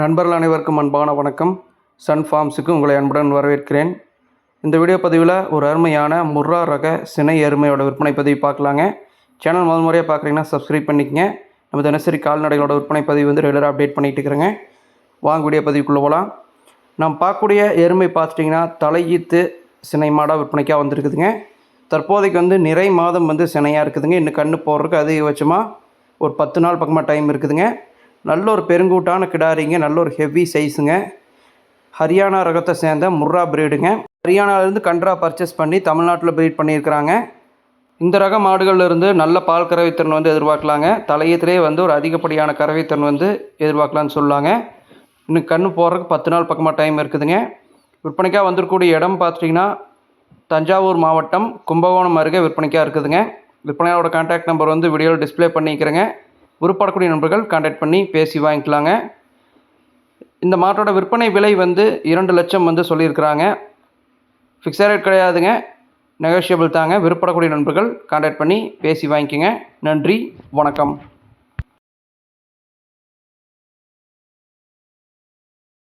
நண்பர்கள் அனைவருக்கும் அன்பான வணக்கம். சன் ஃபார்ம்ஸுக்கு உங்களை அன்புடன் வரவேற்கிறேன். இந்த வீடியோ பதிவில் ஒரு அருமையான முர்ரா ரக சினை எருமையோட விற்பனை பதிவு பார்க்கலாங்க. சேனல் முதல் முறையாக பார்க்குறீங்கன்னா சப்ஸ்கிரைப் பண்ணிக்கங்க. நம்ம தினசரி கால்நடைகளோட விற்பனை பதிவு வந்து ரெகுலராக அப்டேட் பண்ணிகிட்டு இருக்கிறேங்க. வாங்க வீடியோ பதிவுக்குள்ளே போகலாம் நாம் பார்க்கக்கூடிய எருமை பார்த்துட்டிங்கன்னா தலையீத்து சினை மாடாக விற்பனைக்காக வந்திருக்குதுங்க. தற்போதைக்கு வந்து நிறை மாதம் வந்து சினையாக இருக்குதுங்க. இன்னும் கண்ணு போடுறதுக்கு அதிகபட்சமாக ஒரு பத்து நாள் பக்கமாக டைம் இருக்குதுங்க. நல்ல ஒரு பெருங்கூட்டான கிடாரிங்க நல்ல ஒரு ஹெவி சைஸுங்க ஹரியானா ரகத்தை சேர்ந்த முர்ரா பிரீடுங்க ஹரியானாவிலேருந்து கன்றா பர்ச்சேஸ் பண்ணி தமிழ்நாட்டில் ப்ரீட் பண்ணியிருக்கிறாங்க. இந்த ரக மாடுகள்லேருந்து நல்ல பால் கறவைத்திறன் வந்து எதிர்பார்க்கலாங்க. தலையத்திலே வந்து ஒரு அதிகப்படியான கறவைத்திறன் வந்து எதிர்பார்க்கலான்னு சொல்லாங்க. இன்னும் கன்று போடுறதுக்கு பத்து நாள் பக்கமாக டைம் இருக்குதுங்க. விற்பனைக்காக வந்திருக்கக்கூடிய இடம் பார்த்துட்டிங்கன்னா தஞ்சாவூர் மாவட்டம் கும்பகோணம் அருகே விற்பனைக்காக இருக்குதுங்க. விற்பனையாளோட கான்டாக்ட் நம்பர் வந்து வீடியோவில் டிஸ்ப்ளே பண்ணிக்கிறேங்க. விருப்பப்படக்கூடிய நண்பர்கள் கான்டாக்ட் பண்ணி பேசி வாங்கிக்கலாங்க. இந்த மாட்டோட விற்பனை விலை வந்து இரண்டு லட்சம் வந்து சொல்லியிருக்கிறாங்க. ஃபிக்ஸட் ரேட் கிடையாதுங்க. நெகோஷியபிள் தாங்க. விருப்பப்படக்கூடிய நண்பர்கள் கான்டாக்ட் பண்ணி பேசி வாங்கிக்கோங்க. நன்றி. வணக்கம்.